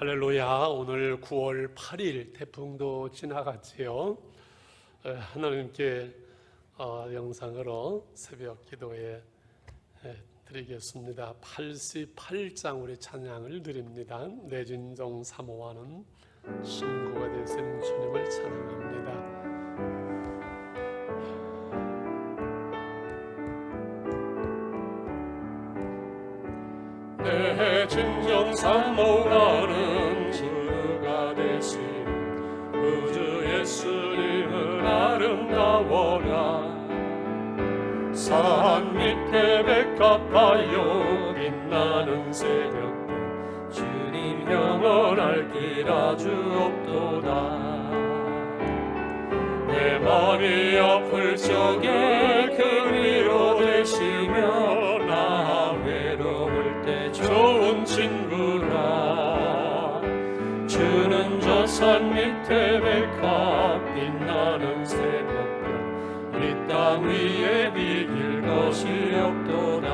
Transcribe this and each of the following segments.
할렐루야. 오늘 9월 8일 태풍도 지나갔지요. 에, 하나님께 어, 영상으로 새벽 기도에 에, 드리겠습니다. 88장 우리 찬양을 드립니다. 내진정 사모하는 친구가 되시는 주님을 찬양합니다. 내 진정 사모하 아주 없도다. 내 마음이 아플 적에 그 위로 되시며 나 외로울 때 좋은 친구라. 주는 저 산 밑에 백합 빛나는 새벽별 이땅 위에 비길 것이 없도다.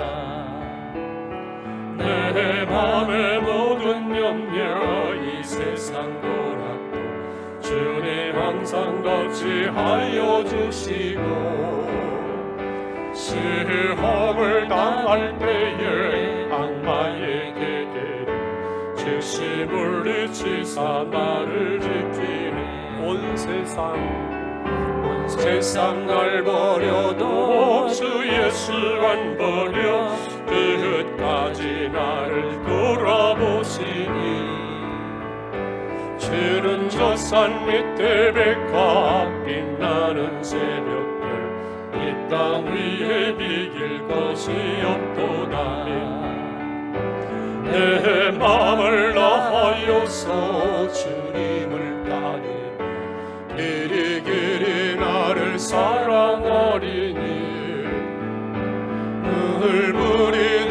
내 맘의 모든 염려 이 세상 도락도 주님 항상 같이 하여 주시고 시험을 당할 때에 악마에게 즉시 물리치사 나를 지키네 온 세상 온 세상 날 버려도 주 예수 안 버려 끝까지 나를 돌아보시니 주는 저산 밑에 백합 빛나는 새벽별. 이 땅 위에 비길 것이 없도다. 내 마음을 다하여서 주님을 따르 길이 길이 나를 사랑하리니. 물불이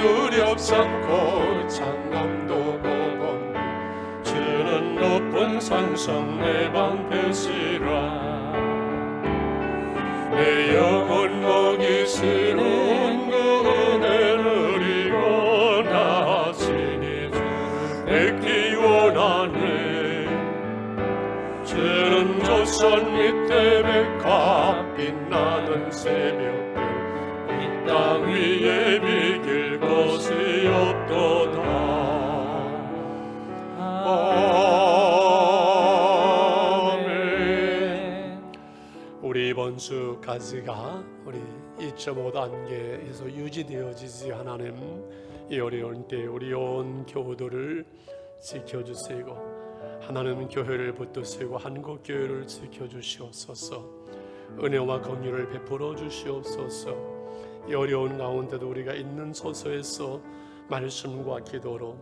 산성 내 방패시라. 내 영혼 먹이시는 그 은혜를 이어나 지니 뵙기 원하네 주는 조선 밑에 백합 빛나는 새벽별 이 땅 위에 비 주까지가 우리 2.5 단계에서 유지되어지지 하나님 이 어려운 때 우리 온 교우들을 지켜주시고 하나님 교회를 붙드시고 한국 교회를 지켜주시옵소서. 은혜와 긍휼을 베풀어 주시옵소서. 이 어려운 가운데도 우리가 있는 소서에서 말씀과 기도로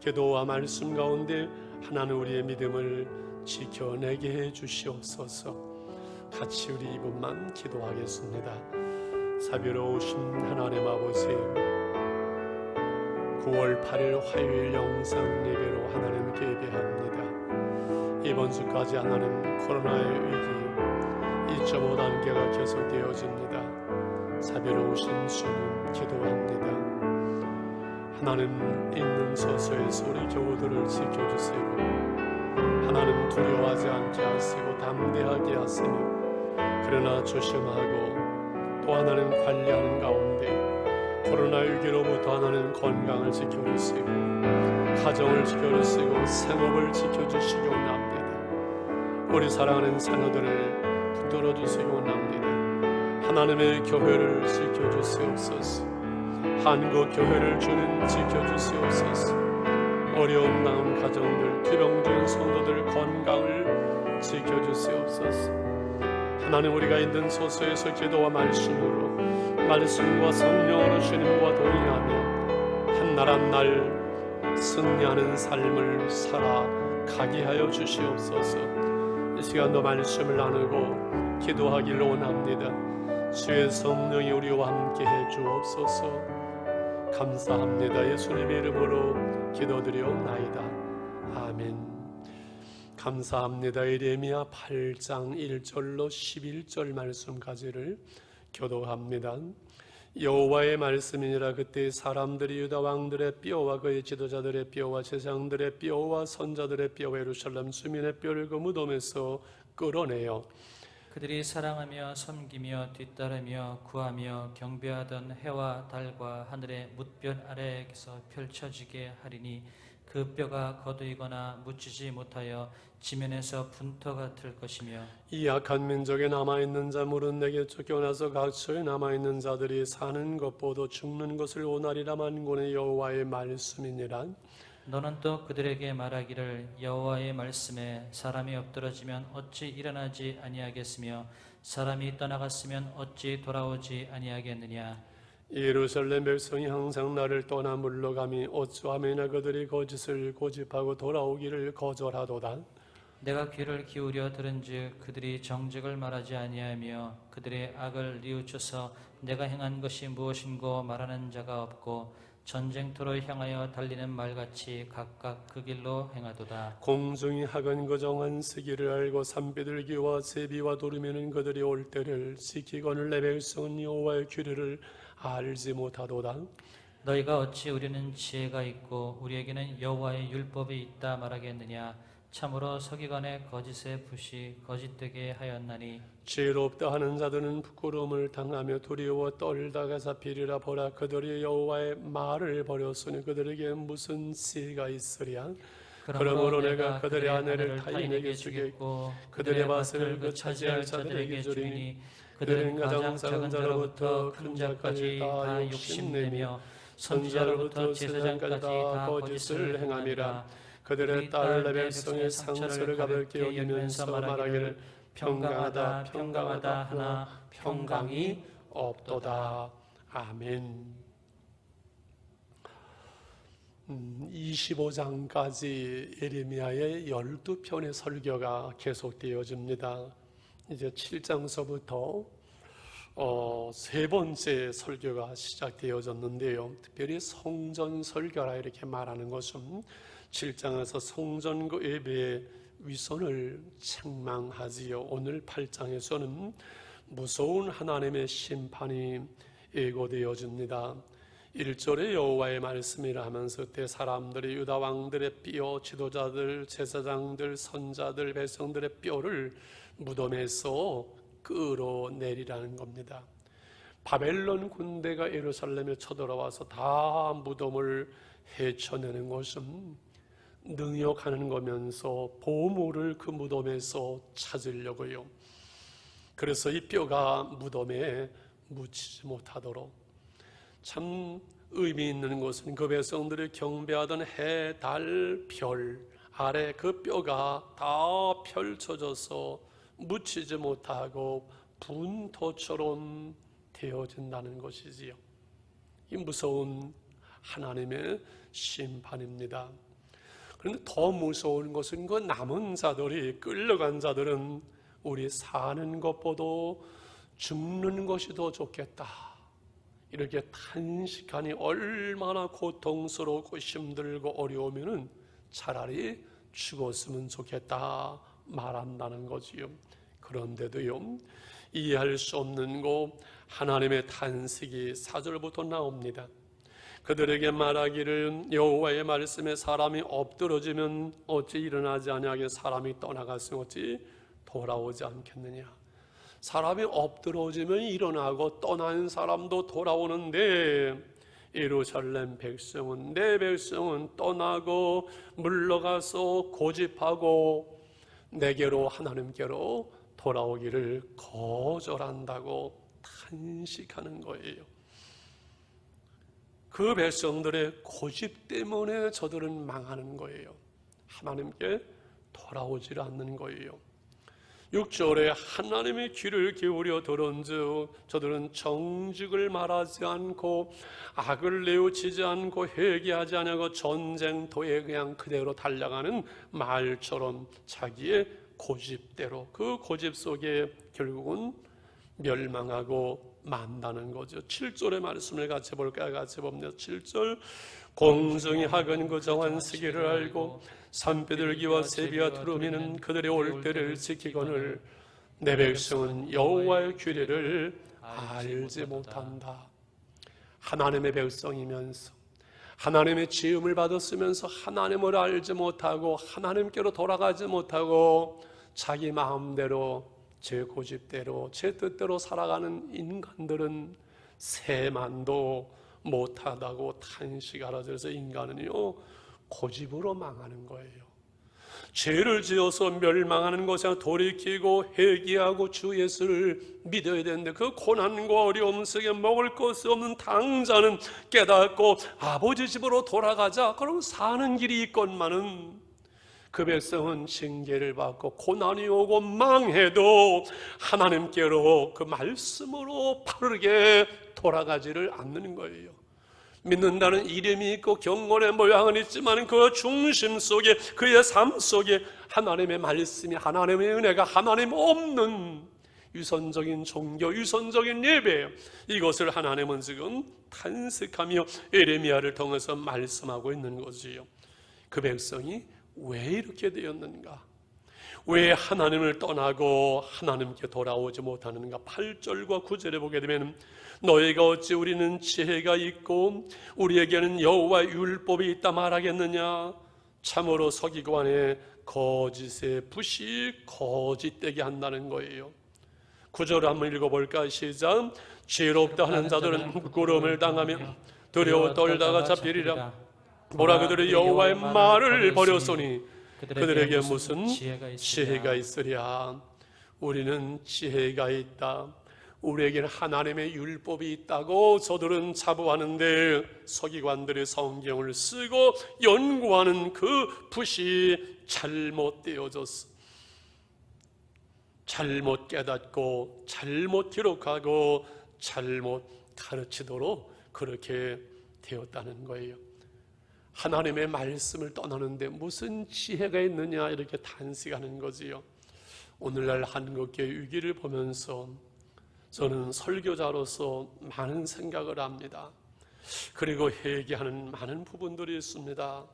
기도와 말씀 가운데 하나님 우리의 믿음을 지켜내게 해 주시옵소서 같이 우리 이분만 기도하겠습니다. 사비로우신 하나님 아버지 9월 8일 화요일 영상 예배로 하나님께 예배합니다. 이번 주까지 하나님 코로나의 위기 2.5 단계가 계속되어집니다. 사비로우신 주님 기도합니다. 하나님 있는 서서에서 우리 교우들을 지켜주시고 하나님 두려워하지 않게 하시고 담대하게 하시며 그러나 조심하고 또 하나님 관리하는 가운데 코로나 위기로부터 하나님 건강을 지켜주시고 가정을 지켜주시고 생업을 지켜주시기 원합니다. 우리 사랑하는 자녀들을 붙들어 주시기 원합니다. 하나님의 교회를 지켜주시옵소서. 한국 교회를 주는 지켜주시옵소서. 어려운 마음 가정들 투병중 성도들 건강을 지켜주시옵소서 하나님 우리가 있는 소서에서 기도와 말씀으로 말씀과 성령으로 주님과 동의하며 한 날 한 날 승리하는 삶을 살아가게 하여 주시옵소서 이 시간도 말씀을 나누고 기도하기를 원합니다 주의 성령이 우리와 함께 해 주옵소서 감사합니다. 예수님의 이름으로 기도드리옵나이다. 아멘. 감사합니다. 예레미야 8장 1절로 11절 말씀까지를 교도합니다. 여호와의 말씀이니라 그때 사람들이 유다 왕들의 뼈와 그의 지도자들의 뼈와 제장들의 뼈와 선자들의 뼈와 예루살렘 수민의 뼈를 그 무덤에서 끌어내어 그들이 사랑하며 섬기며 뒤따르며 구하며 경배하던 해와 달과 하늘의 뭇별 아래에서 펼쳐지게 하리니 그 뼈가 거두이거나 묻히지 못하여 지면에서 분터 같을 것이며 이 악한 민족에 남아 있는 자물은 내게 쫓겨나서 각처에 남아 있는 자들이 사는 것보다 죽는 것을 원하리라 만군의 여호와의 말씀이니라 너는 또 그들에게 말하기를 여호와의 말씀에 사람이 엎드러지면 어찌 일어나지 아니하겠으며 사람이 떠나갔으면 어찌 돌아오지 아니하겠느냐? 예루살렘 백성이 항상 나를 떠나 물러감이 어찌하면 그들이 거짓을 고집하고 돌아오기를 거절하도다. 내가 귀를 기울여 들은즉 그들이 정직을 말하지 아니하며 그들의 악을 뉘우쳐서 내가 행한 것이 무엇인고 말하는 자가 없고 전쟁터로 향하여 달리는 말같이 각각 그 길로 행하도다. 공중이 학은 그 정한 시기를 알고 산비둘기와 제비와 도르미는 그들이 올 때를 지키거늘 내 백성은 여호와의 규례를 알지 못하도다 너희가 어찌 우리는 지혜가 있고 우리에게는 여호와의 율법이 있다 말하겠느냐? 참으로 서기관의 거짓의 붓이 거짓되게 하였나니 지혜롭다 하는 자들은 부끄러움을 당하며 두려워 떨다가 잡히리라 보라. 그들이 여호와의 말을 버렸으니 그들에게 무슨 지혜가 있으랴? 그러므로 내가 그들의 아내를 타인에게 주겠고 그들의 밭을 그 차지할 자들에게 주리니 그들은 가장 작은 자로부터 큰 자까지 다 욕심내며 선지자로부터 제사장까지 다 거짓을 행함이라. 그들의 딸내 백성의 상처를 가볍게 여기면서 말하기를 평강하다 평강하다 하나 평강이 없도다 아멘. 음, 25장까지 예레미야의 12편의 설교가 계속되어집니다. 이제 7장서부터 어, 세 번째 설교가 시작되어졌는데요. 특별히 성전 설교라 이렇게 말하는 것은 7장에서 성전과 예배의 위선을 책망하지요. 오늘 8장에서는 무서운 하나님의 심판이 예고되어집니다. 1절에 여호와의 말씀이라 하면서 그때 사람들이 유다 왕들의 뼈, 지도자들, 제사장들, 선자들, 백성들의 뼈를 무덤에서 끌어내리라는 겁니다. 바벨론 군대가 예루살렘에 쳐들어와서 다 무덤을 헤쳐내는 것은 능욕하는 거면서 보물을 그 무덤에서 찾으려고요. 그래서 이 뼈가 무덤에 묻히지 못하도록 참 의미 있는 것은 그 백성들이 경배하던 해, 달, 별 아래 그 뼈가 다 펼쳐져서 묻히지 못하고 분토처럼 되어진다는 것이지요. 이 무서운 하나님의 심판입니다. 그런데 더 무서운 것은 그 남은 자들이 끌려간 자들은 우리 사는 것보다 죽는 것이 더 좋겠다. 이렇게 탄식하니 얼마나 고통스럽고 힘들고 어려우면은 차라리 죽었으면 좋겠다 말한다는 거지요. 그런데도요, 이해할 수 없는 거 하나님의 탄식이 사절부터 나옵니다. 그들에게 말하기를 여호와의 말씀에 사람이 엎드러지면 어찌 일어나지 아니하게 사람이 떠나갔으면 어찌 돌아오지 않겠느냐. 사람이 엎드러지면 일어나고 떠난 사람도 돌아오는데 예루살렘 백성은 내 백성은 떠나고 물러가서 고집하고 내게로 하나님께로 돌아오기를 거절한다고 탄식하는 거예요. 그 백성들의 고집 때문에 저들은 망하는 거예요. 하나님께 돌아오질 않는 거예요. 6절에 하나님의 귀를 기울여 들은즉 저들은 정직을 말하지 않고 악을 내우치지 않고 회개하지 않고 전쟁터에 그냥 그대로 달려가는 말처럼 자기의 고집대로 그 고집 속에 결국은 멸망하고 만다는 거죠. 7절의 말씀을 같이 볼까요? 같이 봅니다. 7절 공정이 학은 그 정한 시기를 알고 산비둘기와 세비와 두루미는 그들의 올 때를 지키거늘 내 백성은 여호와의 규례를 알지 못한다. 하나님의 백성이면서 하나님의 지음을 받았으면서 하나님을 알지 못하고 하나님께로 돌아가지 못하고 자기 마음대로 제 고집대로 제 뜻대로 살아가는 인간들은 세만도 못하다고 탄식하라져서 인간은요 고집으로 망하는 거예요. 죄를 지어서 멸망하는 것이 돌이키고 회개하고 주 예수를 믿어야 되는데 그 고난과 어려움 속에 먹을 것이 없는 당자는 깨닫고 아버지 집으로 돌아가자 그럼 사는 길이 있건만은 그 백성은 징계를 받고 고난이 오고 망해도 하나님께로 그 말씀으로 바르게 돌아가지를 않는 거예요. 믿는다는 이름이 있고 경건의 모양은 있지만 그 중심 속에 그의 삶 속에 하나님의 말씀이 하나님의 은혜가 하나님 없는 유선적인 종교, 유선적인 예배 이것을 하나님은 지금 탄식하며 에레미야를 통해서 말씀하고 있는 거지요. 그 백성이 왜 이렇게 되었는가? 왜 하나님을 떠나고 하나님께 돌아오지 못하는가? 8절과 9절에 보게 되면 너희가 어찌 우리는 지혜가 있고 우리에게는 여호와 율법이 있다 말하겠느냐? 참으로 서기관의 거짓의 붓이 거짓되게 한다는 거예요. 구절을 한번 읽어볼까 시작. 지혜롭다 하는 자들은 부끄러움을 당하며 두려워 떨다가 잡히리라. 보라 그들이 여호와의 말을 버렸으니 그들에게 무슨 지혜가 있으랴. 우리는 지혜가 있다. 우리에게는 하나님의 율법이 있다고 저들은 자부하는데 서기관들의 성경을 쓰고 연구하는 그 붓이 잘못되어졌어. 잘못 깨닫고 잘못 기록하고 잘못 가르치도록 그렇게 되었다는 거예요. 하나님의 말씀을 떠나는데 무슨 지혜가 있느냐 이렇게 탄식하는 거지요. 오늘날 한국교회 위기를 보면서 저는 설교자로서 많은 생각을 합니다. 그리고 회개하는 많은 부분들이 있습니다.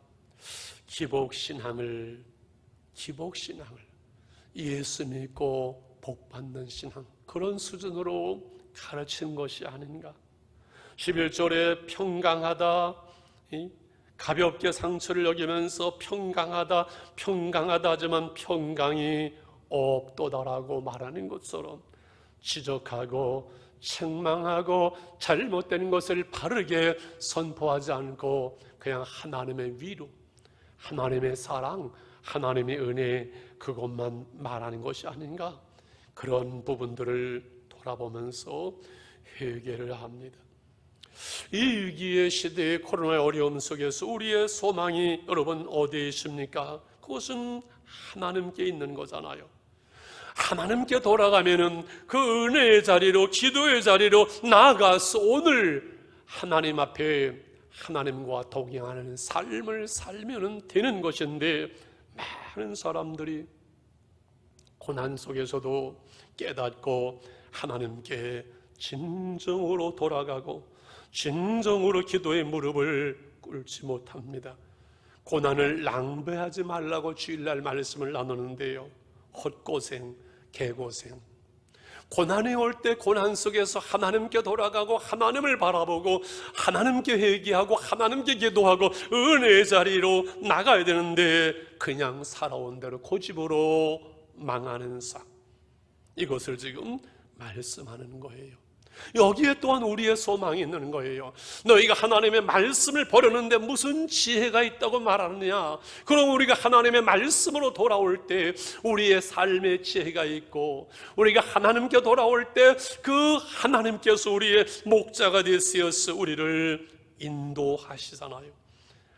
기복 신앙을 기복 신앙을 예수 믿고 복 받는 신앙 그런 수준으로 가르친 것이 아닌가? 11절에 평강하다 이? 가볍게 상처를 여기면서 평강하다 평강하다 하지만 평강이 없도다라고 말하는 것처럼 지적하고 책망하고 잘못된 것을 바르게 선포하지 않고 그냥 하나님의 위로 하나님의 사랑 하나님의 은혜 그것만 말하는 것이 아닌가 그런 부분들을 돌아보면서 회개를 합니다. 이 위기의 시대의 코로나의 어려움 속에서 우리의 소망이 여러분 어디에 있습니까? 그것은 하나님께 있는 거잖아요. 하나님께 돌아가면은 그 은혜의 자리로 기도의 자리로 나아가서 오늘 하나님 앞에 하나님과 동행하는 삶을 살면 되는 것인데 많은 사람들이 고난 속에서도 깨닫고 하나님께 진정으로 돌아가고 진정으로 기도의 무릎을 꿇지 못합니다. 고난을 낭비하지 말라고 주일날 말씀을 나누는데요. 헛고생, 개고생. 고난이 올 때 고난 속에서 하나님께 돌아가고 하나님을 바라보고 하나님께 회개하고 하나님께 기도하고 은혜의 자리로 나가야 되는데 그냥 살아온 대로 고집으로 망하는 삶. 이것을 지금 말씀하는 거예요. 여기에 또한 우리의 소망이 있는 거예요. 너희가 하나님의 말씀을 버렸는데 무슨 지혜가 있다고 말하느냐? 그럼 우리가 하나님의 말씀으로 돌아올 때 우리의 삶의 지혜가 있고 우리가 하나님께 돌아올 때 그 하나님께서 우리의 목자가 되시어서 우리를 인도하시잖아요.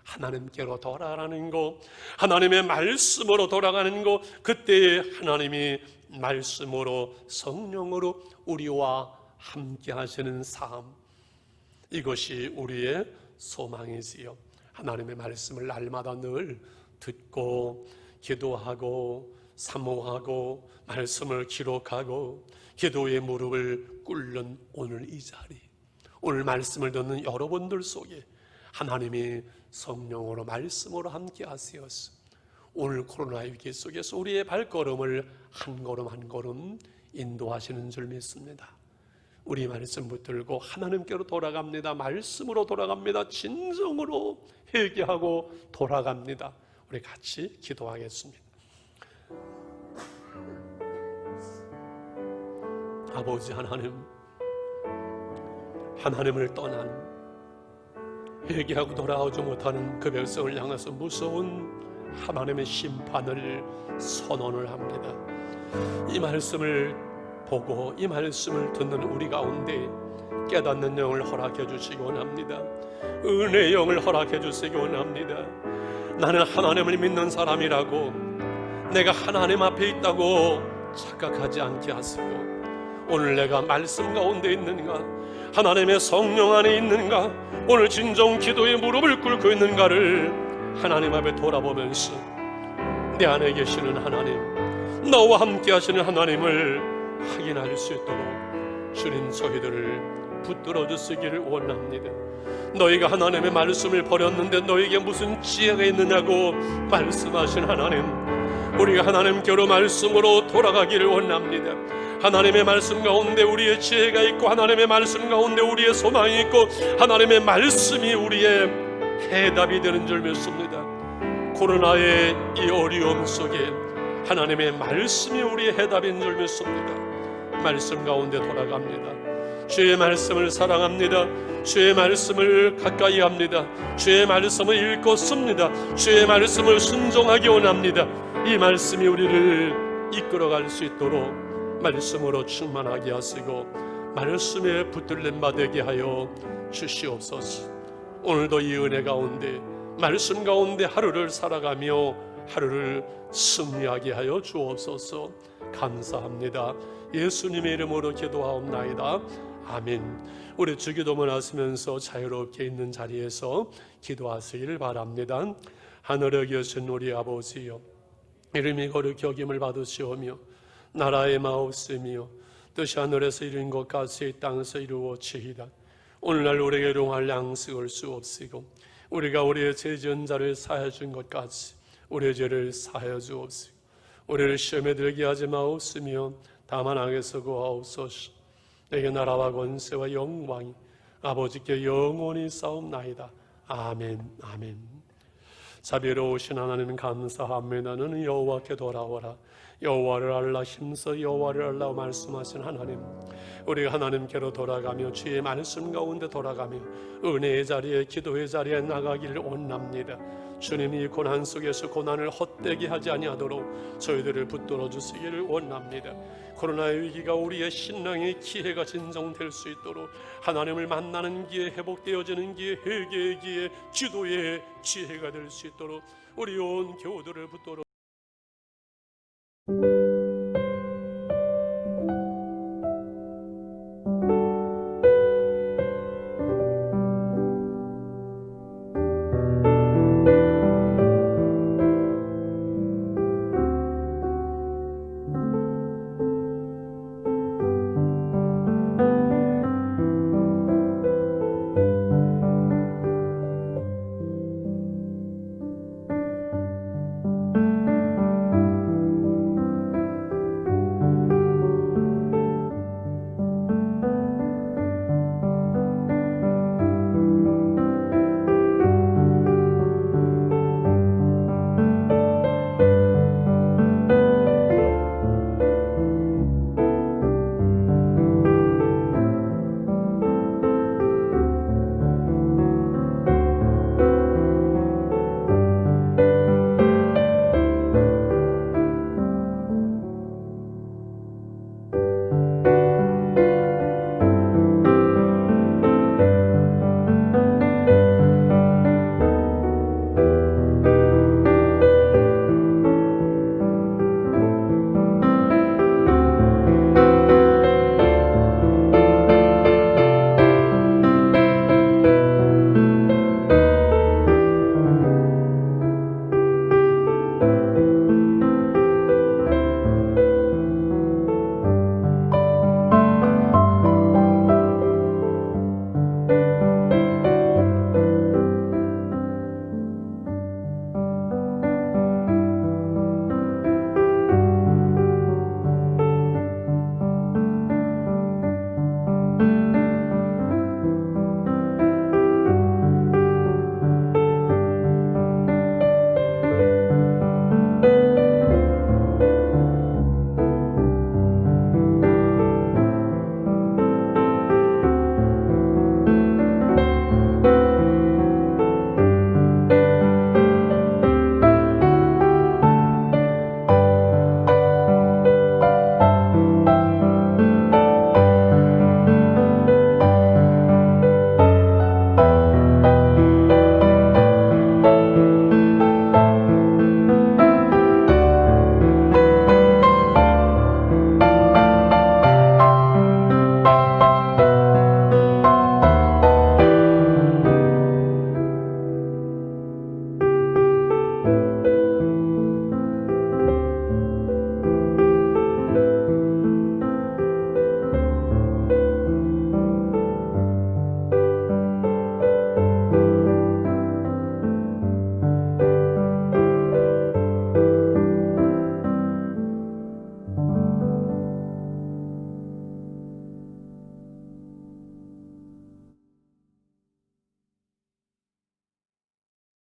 하나님께로 돌아가는 것, 하나님의 말씀으로 돌아가는 것, 그때 하나님이 말씀으로 성령으로 우리와 함께 하시는 삶 이것이 우리의 소망이지요. 하나님의 말씀을 날마다 늘 듣고 기도하고 사모하고 말씀을 기록하고 기도의 무릎을 꿇는 오늘 이 자리 오늘 말씀을 듣는 여러분들 속에 하나님이 성령으로 말씀으로 함께 하시었어. 오늘 코로나 위기 속에서 우리의 발걸음을 한 걸음 한 걸음 인도하시는 줄 믿습니다. 우리 말씀 붙들고 하나님께로 돌아갑니다. 말씀으로 돌아갑니다. 진정으로 회개하고 돌아갑니다. 우리 같이 기도하겠습니다. 아버지 하나님, 하나님을 떠난 회개하고 돌아오지 못하는 그 백성을 향해서 무서운 하나님의 심판을 선언을 합니다. 이 말씀을 보고 이 말씀을 듣는 우리 가운데 깨닫는 영을 허락해 주시기 원합니다. 은혜의 영을 허락해 주시기 원합니다. 나는 하나님을 믿는 사람이라고 내가 하나님 앞에 있다고 착각하지 않게 하시고 오늘 내가 말씀 가운데 있는가 하나님의 성령 안에 있는가 오늘 진정 기도에 무릎을 꿇고 있는가를 하나님 앞에 돌아보면서 내 안에 계시는 하나님 나와 함께 하시는 하나님을 확인할 수 있도록 주님 저희들을 붙들어 주시기를 원합니다. 너희가 하나님의 말씀을 버렸는데 너에게 무슨 지혜가 있느냐고 말씀하신 하나님 우리가 하나님께로 말씀으로 돌아가기를 원합니다. 하나님의 말씀 가운데 우리의 지혜가 있고 하나님의 말씀 가운데 우리의 소망이 있고 하나님의 말씀이 우리의 해답이 되는 줄 믿습니다. 코로나의 이 어려움 속에 하나님의 말씀이 우리의 해답인 줄 믿습니다. 말씀 가운데 돌아갑니다. 주의 말씀을 사랑합니다. 주의 말씀을 가까이 합니다. 주의 말씀을 읽고 씁니다. 주의 말씀을 순종하기 원합니다. 이 말씀이 우리를 이끌어갈 수 있도록 말씀으로 충만하게 하시고 말씀에 붙들린 바 되게 하여 주시옵소서. 오늘도 이 은혜 가운데 말씀 가운데 하루를 살아가며 하루를 승리하게 하여 주옵소서. 감사합니다. 예수님의 이름으로 기도하옵나이다. 아멘. 우리 주기도문 하시면서 자유롭게 있는 자리에서 기도하시기를 바랍니다. 하늘에 계신 우리 아버지여 이름이 거룩히 여김을 받으시오며 나라의 마옵시며 뜻이 하늘에서 이룬 것 같이 이 땅에서 이루어지이다. 오늘날 우리에게 용할 양식을 수옵시고 우리가 우리의 죄 지은 자를 사해 준 것 같이 우리의 죄를 사하여 주옵시고 우리를 시험에 들게 하지 마옵시며 다만 악에서 구하옵소서. 내게 나라와 권세와 영광이 아버지께 영원히 싸움나이다. 아멘 아멘. 자비로우신 하나님 감사합니다 너는 여호와께 돌아오라. 여호와를 알라 힘써 여호와를 알라 말씀하신 하나님 우리가 하나님께로 돌아가며 주의 말씀 가운데 돌아가며 은혜의 자리에 기도의 자리에 나가기를 원합니다 주님이 고난 속에서 고난을 헛되게 하지 아니하도록 저희들을 붙들어 주시기를 원합니다. 코로나의 위기가 우리의 신앙의 기회가 진정될 수 있도록 하나님을 만나는 기회, 회복되어지는 기회, 회개의 기회, 지도의 지혜가 될 수 있도록 우리 온 교우들을 붙들어